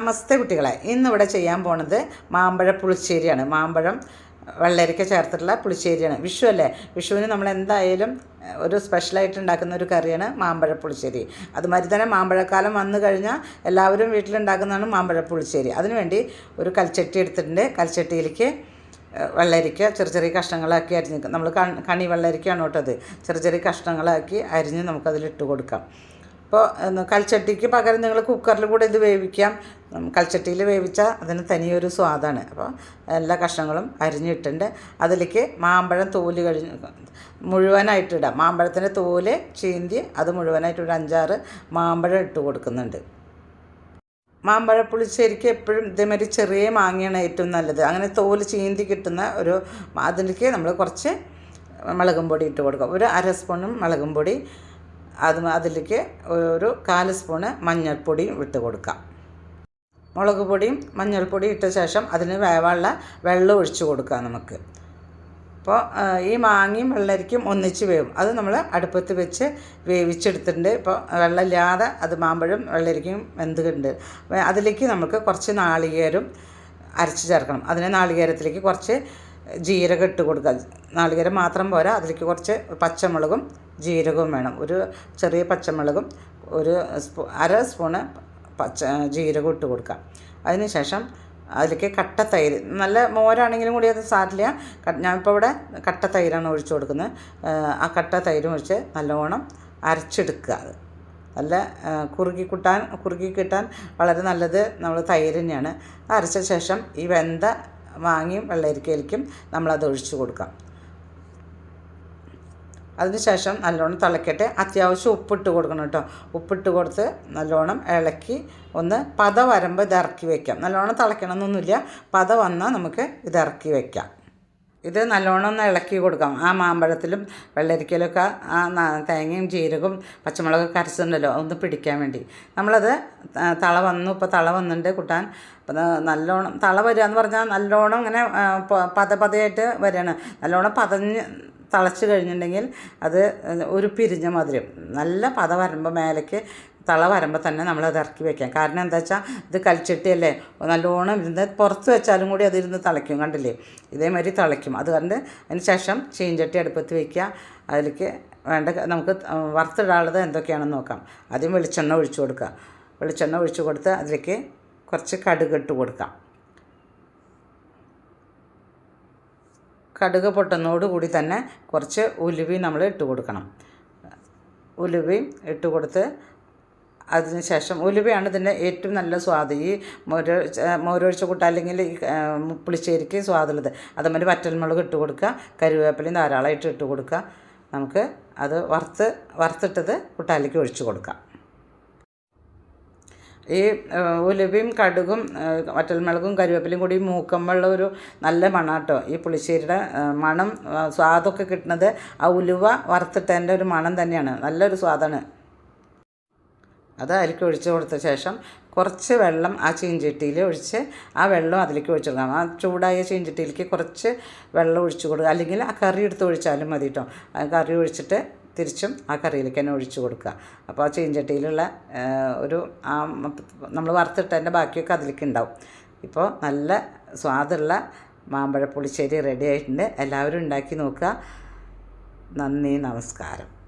നമസ്തേ കുട്ടികളെ. ഇന്നിവിടെ ചെയ്യാൻ പോണത് മാമ്പഴ പുളിശ്ശേരിയാണ്. മാമ്പഴം വെള്ളരിക്ക ചേർത്തിട്ടുള്ള പുളിശ്ശേരിയാണ്. വിഷു അല്ലേ? വിഷുവിന് നമ്മൾ എന്തായാലും ഒരു സ്പെഷ്യലായിട്ട് ഉണ്ടാക്കുന്ന ഒരു കറിയാണ് മാമ്പഴ പുളിശ്ശേരി. അതുമാതിരി തന്നെ മാമ്പഴക്കാലം വന്നു കഴിഞ്ഞാൽ എല്ലാവരും വീട്ടിലുണ്ടാക്കുന്നതാണ് മാമ്പഴ പുളിശ്ശേരി. അതിനുവേണ്ടി ഒരു കൽച്ചട്ടി എടുത്തിട്ടുണ്ട്. കൽച്ചട്ടിയിലേക്ക് വെള്ളരിക്ക ചെറിയ ചെറിയ കഷ്ണങ്ങളാക്കി അരിഞ്ഞ് നമ്മൾ കണി വെള്ളരിക്കയാണ് കേട്ടോ അത്. ചെറിയ ചെറിയ കഷ്ണങ്ങളാക്കി അരിഞ്ഞ് നമുക്കതിലിട്ട് കൊടുക്കാം. അപ്പോൾ കൽച്ചട്ടിക്ക് പകരം നിങ്ങൾ കുക്കറിൽ കൂടെ ഇത് വേവിക്കാം. കൽച്ചട്ടിയിൽ വേവിച്ചാൽ അതിന് തനിയൊരു സ്വാദാണ്. അപ്പോൾ എല്ലാ കഷ്ണങ്ങളും അരിഞ്ഞിട്ടുണ്ട്. അതിലേക്ക് മാമ്പഴം തോൽ കഴിഞ്ഞ് മുഴുവനായിട്ട് ഇടാം. മാമ്പഴത്തിന്റെ തോൽ ചീന്തി അത് മുഴുവനായിട്ട് ഒരു അഞ്ചാറ് മാമ്പഴം ഇട്ട് കൊടുക്കുന്നുണ്ട്. മാമ്പഴപ്പുളി ശരിക്കും എപ്പോഴും ഇതേമാതിരി ചെറിയ മാങ്ങയാണ് ഏറ്റവും നല്ലത്. അങ്ങനെ തോൽ ചീന്തി കിട്ടുന്ന ഒരു അതിലേക്ക് നമ്മൾ കുറച്ച് മുളകും പൊടി ഇട്ട് കൊടുക്കും. ഒരു അര സ്പൂണും മുളകും പൊടി അത് അതിലേക്ക് ഒരു കാൽ സ്പൂണ് മഞ്ഞൾപ്പൊടിയും ഇട്ട് കൊടുക്കാം. മുളക് പൊടിയും മഞ്ഞൾപ്പൊടിയും ഇട്ട ശേഷം അതിന് വേവാനുള്ള വെള്ളം ഒഴിച്ചു കൊടുക്കാം നമുക്ക്. അപ്പോൾ ഈ മാങ്ങയും വെള്ളരിക്കും ഒന്നിച്ച് വേവും. അത് നമ്മൾ അടുപ്പത്ത് വെച്ച് വേവിച്ചെടുത്തിട്ടുണ്ട്. ഇപ്പോൾ വെള്ളമില്ലാതെ അത് മാമ്പഴം വെള്ളരിക്കും വെന്തുണ്ട്. അതിലേക്ക് നമുക്ക് കുറച്ച് നാളികേരം അരച്ച് ചേർക്കണം. അതിന് നാളികേരത്തിലേക്ക് കുറച്ച് ജീരകം ഇട്ട് കൊടുക്കുക. നാളികേരം മാത്രം പോരാ. അതിലേക്ക് കുറച്ച് പച്ചമുളകും ജീരകവും വേണം. ഒരു ചെറിയ പച്ചമുളകും ഒരു സ്പൂ അര സ്പൂണ് പച്ച ജീരകം ഇട്ട് കൊടുക്കുക. അതിന് ശേഷം അതിലേക്ക് കട്ട തൈര്. നല്ല മോരാണെങ്കിലും കൂടി അത് സാരില്ല. ഞാനിപ്പോൾ ഇവിടെ കട്ട തൈരാണ് ഒഴിച്ചു കൊടുക്കുന്നത്. ആ കട്ട തൈരും ഒഴിച്ച് നല്ലോണം അരച്ചെടുക്കുക അത്. നല്ല കുറുകി കിട്ടാൻ കുറുകി കിട്ടാൻ വളരെ നല്ലത് നമ്മൾ തൈര് തന്നെയാണ്. അരച്ച ശേഷം ഈ വെന്ത മാങ്ങയും വെള്ളരിക്കയിലേക്കും നമ്മളത് ഒഴിച്ചു കൊടുക്കാം. അതിനുശേഷം നല്ലോണം തിളക്കട്ടെ. അത്യാവശ്യം ഉപ്പിട്ട് കൊടുക്കണം കേട്ടോ. ഉപ്പിട്ട് കൊടുത്ത് നല്ലോണം ഇളക്കി ഒന്ന് പത വരുമ്പോൾ ഇത് ഇറക്കി വെക്കാം. നല്ലോണം തിളയ്ക്കണമെന്നൊന്നുമില്ല പത വന്നാൽ നമുക്ക് ഇത് ഇറക്കി വെക്കാം. ഇത് നല്ലോണം ഒന്ന് ഇളക്കി കൊടുക്കാം ആ മാമ്പഴത്തിലും വെള്ളരിക്കയിലൊക്കെ ആ തേങ്ങയും ജീരകവും പച്ചമുളകൊക്കെ അരച്ചിട്ടുണ്ടല്ലോ ഒന്ന് പിടിക്കാൻ വേണ്ടി. നമ്മളത് തള വന്നു. ഇപ്പോൾ തള വന്നിട്ടുണ്ട് കൂട്ടാൻ. നല്ലോണം തള വരിക എന്ന് പറഞ്ഞാൽ നല്ലോണം ഇങ്ങനെ പത പതയായിട്ട് വരികയാണ് നല്ലോണം പതഞ്ഞ് തിളച്ച് കഴിഞ്ഞിട്ടുണ്ടെങ്കിൽ അത് ഒരു പിരിഞ്ഞ മധുരം നല്ല പത വരുമ്പോൾ മേലേക്ക് തള വരുമ്പോൾ തന്നെ നമ്മളത് ഇറക്കി വെക്കാം. കാരണം എന്താ വെച്ചാൽ ഇത് കൽച്ചട്ടിയല്ലേ? നല്ലോണം ഇരുന്ന് പുറത്ത് വെച്ചാലും കൂടി അതിരുന്ന് തിളയ്ക്കും കണ്ടില്ലേ? ഇതേമാതിരി തിളയ്ക്കും. അത് കണ്ട് അതിന് ശേഷം ചീഞ്ചട്ടി അടുപ്പത്ത് വയ്ക്കുക അതിലേക്ക് വേണ്ട നമുക്ക് വറുത്തിടാനുള്ളത് എന്തൊക്കെയാണെന്ന് നോക്കാം. ആദ്യം വെളിച്ചെണ്ണ ഒഴിച്ചു കൊടുക്കുക. വെളിച്ചെണ്ണ ഒഴിച്ചു കൊടുത്ത് അതിലേക്ക് കുറച്ച് കടുക് ഇട്ട് കൊടുക്കാം. കടുക് പൊട്ടുന്നതോടുകൂടി തന്നെ കുറച്ച് ഉലുവി നമ്മൾ ഇട്ട് കൊടുക്കണം. ഉലുവി ഇട്ട് കൊടുത്ത് അതിന് ശേഷം ഉലുവയാണ് ഇതിന്റെ ഏറ്റവും നല്ല സ്വാദ്. ഈ മോര് മോരൊഴിച്ച കൂട്ട അല്ലെങ്കിൽ ഈ പുളിശ്ശേരിക്ക് സ്വാദുള്ളത്. അതേമാതിരി വറ്റൽമുളക് ഇട്ട് കൊടുക്കുക. കരുവേപ്പിലയും ധാരാളമായിട്ട് ഇട്ട് കൊടുക്കുക. നമുക്ക് അത് വറുത്ത് വറുത്തിട്ടത് കുട്ടാലിക്ക് ഒഴിച്ച് കൊടുക്കാം. ഈ ഉലുവയും കടുകും വറ്റൽമുളകും കരിവേപ്പിലയും കൂടി മൂക്കമ്പുള്ള ഒരു നല്ല മണാട്ടോ ഈ പുളിശ്ശേരിയുടെ മണം സ്വാദൊക്കെ കിട്ടുന്നത് ആ ഉലുവ വറുത്തിട്ടതിന്റെ ഒരു മണം തന്നെയാണ്. നല്ലൊരു സ്വാദാണ്. അത് അതിലേക്ക് ഒഴിച്ച് കൊടുത്ത ശേഷം കുറച്ച് വെള്ളം ആ ചീഞ്ചട്ടിയിൽ ഒഴിച്ച് ആ വെള്ളം അതിലേക്ക് ഒഴിച്ച് കൊടുക്കാം. ആ ചൂടായ ചീഞ്ചട്ടിയിലേക്ക് കുറച്ച് വെള്ളം ഒഴിച്ച് കൊടുക്കുക. അല്ലെങ്കിൽ ആ കറി എടുത്ത് ഒഴിച്ചാലും മതി കേട്ടോ കറി ഒഴിച്ചിട്ട് തിരിച്ചും ആ കറിയിലേക്ക് തന്നെ ഒഴിച്ചു കൊടുക്കുക. അപ്പോൾ ആ ചീഞ്ചട്ടിയിലുള്ള ഒരു ആ നമ്മൾ വറുത്തിട്ടതിന്റെ ബാക്കിയൊക്കെ അതിലേക്ക് ഉണ്ടാവും. ഇപ്പോൾ നല്ല സ്വാദുള്ള മാമ്പഴ പുളിശ്ശേരി റെഡി ആയിട്ടുണ്ട്. എല്ലാവരും ഉണ്ടാക്കി നോക്കുക. നന്ദി നമസ്കാരം.